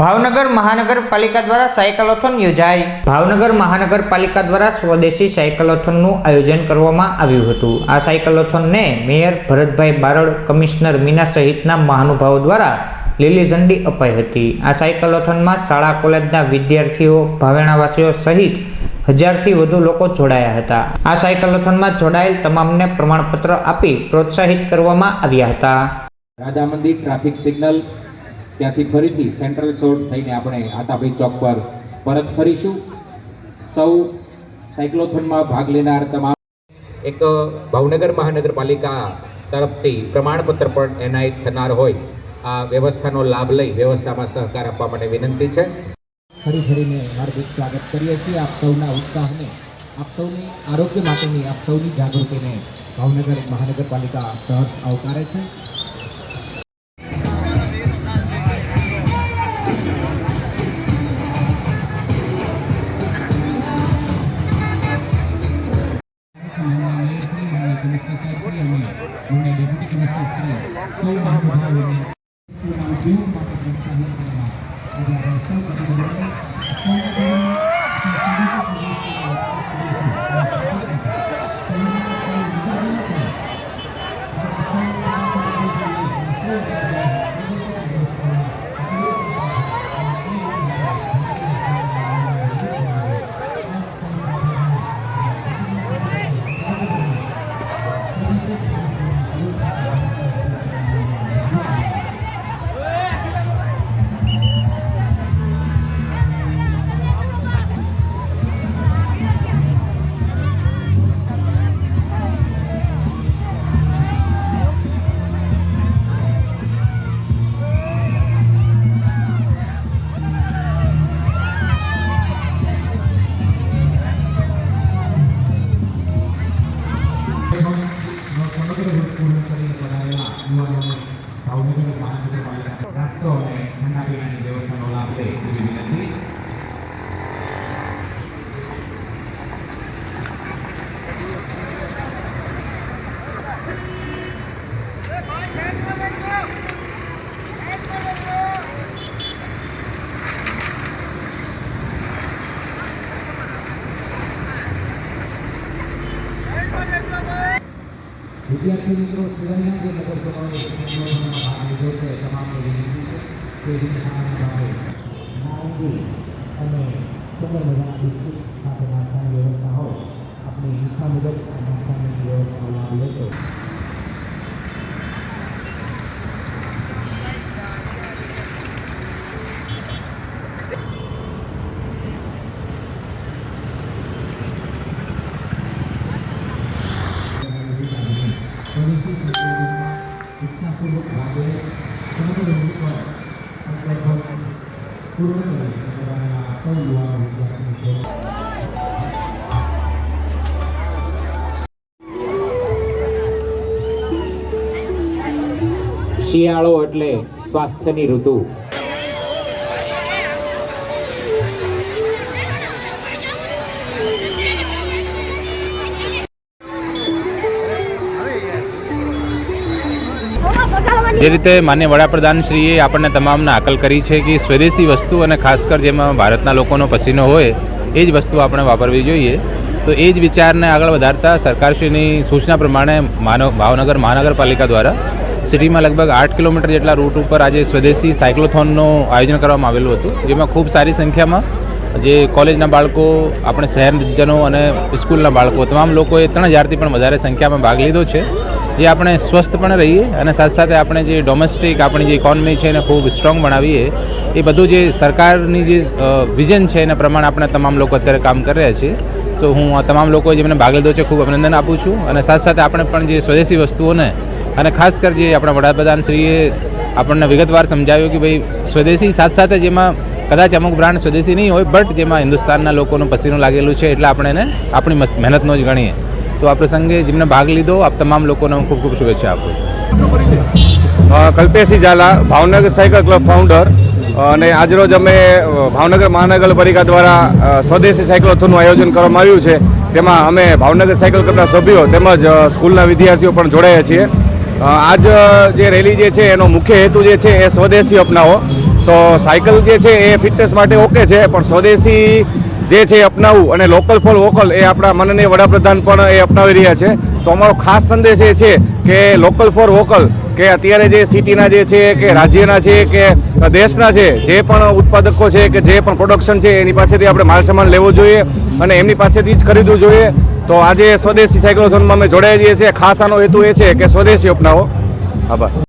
ભાવનગર મહાનગરપાલિકા દ્વારા સાયકલોથોન યોજાઈ. ભાવનગર મહાનગરપાલિકા દ્વારા સ્વદેશી સાયકલોથોનનું આયોજન કરવામાં આવ્યું હતું. આ સાયકલોથોનને મેયર ભરતભાઈ બારડ, કમિશનર મીના સહિતના મહાનુભાવો દ્વારા લીલી ઝંડી અપાઈ હતી. આ સાયકલોથોનમાં શાળા, કોલેજના વિદ્યાર્થીઓ, ભાવેણાવાસીઓ સહિત હજારથી વધુ લોકો જોડાયા હતા. આ સાયકલોથોનમાં જોડાયેલ તમામને પ્રમાણપત્ર આપી પ્રોત્સાહિત કરવામાં આવ્યા હતા. રાજા ટ્રાફિક સિગ્નલ ત્યાંથી ફરીથી સેન્ટ્રલ સોર્ટ થઈને આપણે આતાભાઈ ચોક પર પરત ફરીશું. સૌ સાયક્લોથોનમાં ભાગ લેનાર તમામ એક ભાવનગર મહાનગરપાલિકા તરફથી પ્રમાણપત્ર પણ એનાયત થનાર હોય, આ વ્યવસ્થાનો લાભ લઈ વ્યવસ્થામાં સહકાર આપવા માટે વિનંતી છે. ફરી ફરીને હાર્દિક સ્વાગત કરીએ છીએ આપ સૌના ઉત્સાહને, આપ સૌની આરોગ્ય માટેની, આપ સૌની જાગૃતિને ભાવનગર મહાનગરપાલિકા સહર્ષ આવકારે છે. Thank you. વિદ્યાર્થી મિત્રો સિવાયના જે નગરસભાઓએ સંમેલનમાં ભાગ લીધો છે તમામને ભાવે નારંગી અને સુંદર મજાના બિસ્કિટ સાથે નાસ્તાની વ્યવસ્થા હોય. આપણે ઈચ્છા મુજબ નાસ્તાની વ્યવસ્થા લાભ લેશો શિયાળો એટલે સ્વાસ્થ્યની ઋતુ. જે રીતે માન્ય વડાપ્રધાનશ્રીએ આપણને તમામને આકલ કરી છે કે સ્વદેશી વસ્તુ અને ખાસ કર જેમાં ભારતના લોકોનો પસીનો હોય, એ જ વસ્તુ આપણે વાપરવી જોઈએ. તો એ જ વિચારને આગળ વધારતા સરકારશ્રીની સૂચના પ્રમાણે માનવ ભાવનગર મહાનગરપાલિકા દ્વારા સિટીમાં લગભગ આઠ કિલોમીટર જેટલા રૂટ ઉપર આજે સ્વદેશી સાયક્લોથોનનું આયોજન કરવામાં આવેલું હતું, જેમાં ખૂબ સારી સંખ્યામાં જે કોલેજના બાળકો, આપણે શહેરજનો અને સ્કૂલના બાળકો, તમામ લોકોએ ત્રણ હજારથી પણ વધારે સંખ્યામાં ભાગ લીધો છે. જે આપણે સ્વસ્થ પણ રહીએ અને સાથે સાથે આપણે જે ડોમેસ્ટિક આપણી જે ઇકોનોમી છે એને ખૂબ સ્ટ્રોંગ બનાવીએ, એ બધું જે સરકારની જે વિઝન છે એના પ્રમાણે આપણે તમામ લોકો અત્યારે કામ કરી રહ્યા છીએ. તો હું આ તમામ લોકો જેમને ભાગ લીધો છે ખૂબ અભિનંદન આપું છું અને સાથે સાથે આપણે પણ જે સ્વદેશી વસ્તુઓને અને ખાસ કર જે આપણા વડાપ્રધાનશ્રીએ આપણને વિગતવાર સમજાવ્યું કે ભાઈ સ્વદેશી સાથે સાથે જેમાં કદાચ અમુક બ્રાન્ડ સ્વદેશી નહીં હોય, બટ જેમાં હિન્દુસ્તાનના લોકોનું પસીનું લાગેલું છે એટલે આપણે એને આપણી મહેનતનો જ ગણીએ. તો આ પ્રસંગે જેમને ભાગ લીધો, આપ તમામ લોકોને હું ખૂબ ખૂબ શુભેચ્છા આપું છું. Kalpeshi Zala, Bhavnagar cycle club founder અને આજરોજ અમે ભાવનગર મહાનગરપાલિકા દ્વારા સ્વદેશી સાયકલોથોનનું આયોજન કરવામાં આવ્યું છે. તેમાં અમે ભાવનગર સાયકલ ક્લબના સભ્યો તેમજ સ્કૂલના વિદ્યાર્થીઓ પણ જોડાયા છીએ. આજ જે રેલી જે છે એનો મુખ્ય હેતુ જે છે એ સ્વદેશી અપનાવો. તો સાયકલ જે છે એ ફિટનેસ માટે ઓકે છે, પણ સ્વદેશી જે છે એ અપનાવવું અને લોકલ ફોર વોકલ એ આપણા માનનીય વડાપ્રધાન પણ એ અપનાવી રહ્યા છે. તો અમારો ખાસ સંદેશ એ છે કે લોકલ ફોર વોકલ કે અત્યારે જે સિટીના જે છે, કે રાજ્યના છે, કે દેશના છે, જે પણ ઉત્પાદકો છે, કે જે પણ પ્રોડક્શન છે, એની પાસેથી આપણે માલ સામાન લેવો જોઈએ અને એમની પાસેથી જ ખરીદવું જોઈએ. તો આજે સ્વદેશી સાયક્લોથોનમાં અમે જોડાઈ જઈએ છીએ. ખાસ આનો હેતુ એ છે કે સ્વદેશી અપનાવો. આભાર.